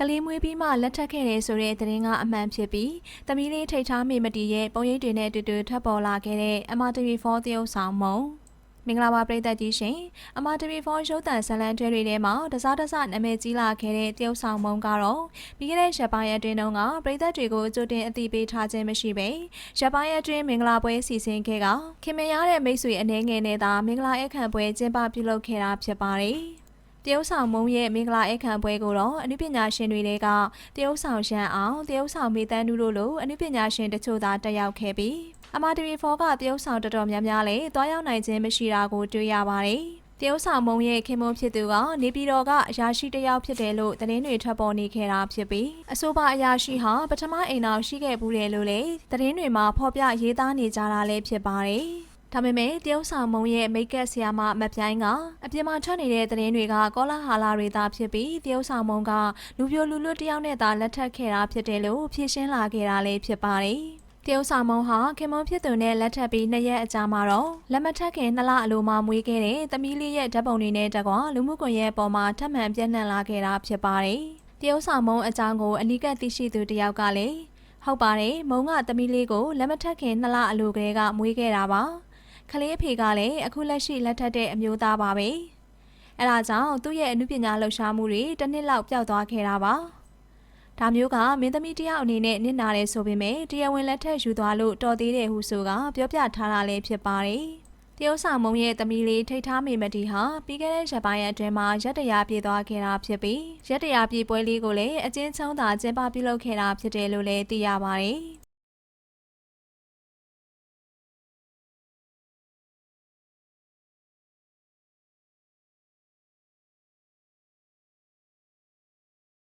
ကလေးမွေးပြီးမှလက်ထပ်ခဲ့တယ်ဆိုတဲ့သတင်းကအမှန်ဖြစ်ပြီးသမီးလေးထိတ်ထားမိမတီရဲ့ပုံရိပ်တွေနဲ့အတူတူထပ်ပေါ်လာခဲ့တဲ့အမ TV4 သရုပ်ဆောင်မုံမင်္ဂလာပါပရိသတ်ကြီးရှင်အမ TV4 ရုပ်သံဇာတ်လမ်းတွဲတွေထဲမှာတစားတစနာမည်ကြီးလာခဲ့တဲ့တရုပ်ဆောင်မုံကတော့ပြီးခဲ့တဲ့ရက်ပိုင်းအတွင်းတုန်းကပရိသတ်တွေကိုအကြိုတင်အသိပေးထားခြင်းမရှိပဲရက်ပိုင်းအတွင်းမင်္ဂလာပွဲစီစဉ်ခဲ့ကခင်မင်ရတဲ့မိတ်ဆွေအနေငယ်နဲ့သာမင်္ဂလာအခမ်းပွဲကျင်းပပြုလုပ်ခဲ့တာဖြစ်ပါတယ် တရုတ်ဆောင်မုံရဲ့မင်္ဂလာအခမ်းပွဲကိုတော့အနုပညာရှင်တွေကတရုတ်ဆောင်ရန်အောင်တရုတ်ဆောင်မေတန်းနုတို့လိုအနုပညာရှင်တချို့သာတက်ရောက်ခဲ့ပြီးအမတီဗီ4ကတရုတ်ဆောင်တော်တော်များများလည်းတွားရောက်နိုင်ခြင်းမရှိတာကိုတွေ့ရပါတယ်။တရုတ်ဆောင်မုံရဲ့ခင်မုန်းဖြစ်သူကနေပြည်တော်ကအရာရှိတစ်ယောက်ဖြစ်တယ်လို့သတင်းတွေထွက်ပေါ်နေခဲ့တာဖြစ်ပြီးအဆိုပါအရာရှိဟာပထမအိမ်တော်ရှိခဲ့ဘူးတယ်လို့လည်းသတင်းတွေမှာဖော်ပြရေးသားနေကြတာလည်းဖြစ်ပါတယ်။ ဒါပေမဲ့တရုတ်ဆောင်မုံရဲ့မိတ်ကပ်ဆရာမမပြိုင်းကအပြင်မှာထွက်နေတဲ့သတင်းတွေကကောလာဟာလာတွေသာဖြစ်ပြီးတရုတ်ဆောင်မုံကလူပြိုလူလွတ်တယောက်နဲ့သာလက်ထပ်ခဲ့တာဖြစ်တယ်လို့ဖြေရှင်းလာခဲ့တာလည်းဖြစ်ပါတယ်။တရုတ်ဆောင်မုံဟာခင်မုံဖြစ်သူနဲ့လက်ထပ်ပြီးနှစ်ရက်အကြာမှာတော့လက်မထပ်ခင်နှစ်လအလိုမှမွေးခဲ့တဲ့သမီးလေးရဲ့ဓာတ်ပုံတွေနဲ့တကွလူမှုကွန်ရက်ပေါ်မှာထပ်မံပြန့်နှံ့လာခဲ့တာဖြစ်ပါတယ်။တရုတ်ဆောင်မုံအကြောင်းကိုအနီးကပ်သိရှိသူတယောက်ကလည်းဟုတ်ပါတယ်မုံကသမီးလေးကိုလက်မထပ်ခင်နှစ်လအလိုကလေးကမွေးခဲ့တာပါ။ ကလေးအဖေကလည်းအခုလက်ရှိလက်ထက်တဲ့အမျိုးသားပါပဲအဲဒါကြောင့်သူ့ရဲ့အမှုပညာလှူရှားမှုတွေတစ်နှစ်လောက်ပျောက်သွားခဲ့တာပါဒါမျိုးကမင်းသမီးတယောက်အနေနဲ့နစ်နာတယ်ဆိုပေမဲ့တရားဝင်လက်ထက်ယူသွားလို့တော်သေးတယ်ဟုဆိုကပြောပြထားတာလည်းဖြစ်ပါတယ်တရုတ်ဆောင်မုံရဲ့သမီးလေးထိတ်ထားမေမတီဟာပြီးခဲ့တဲ့ရက်ပိုင်းအတွင်းမှာရက်တရာပြေးသွားခဲ့တာဖြစ်ပြီးရက်တရာပြေးပွဲလေးကိုလည်းအချင်းချင်းသာကျင်းပပြုလုပ်ခဲ့တာဖြစ်တယ်လို့လည်းသိရပါတယ်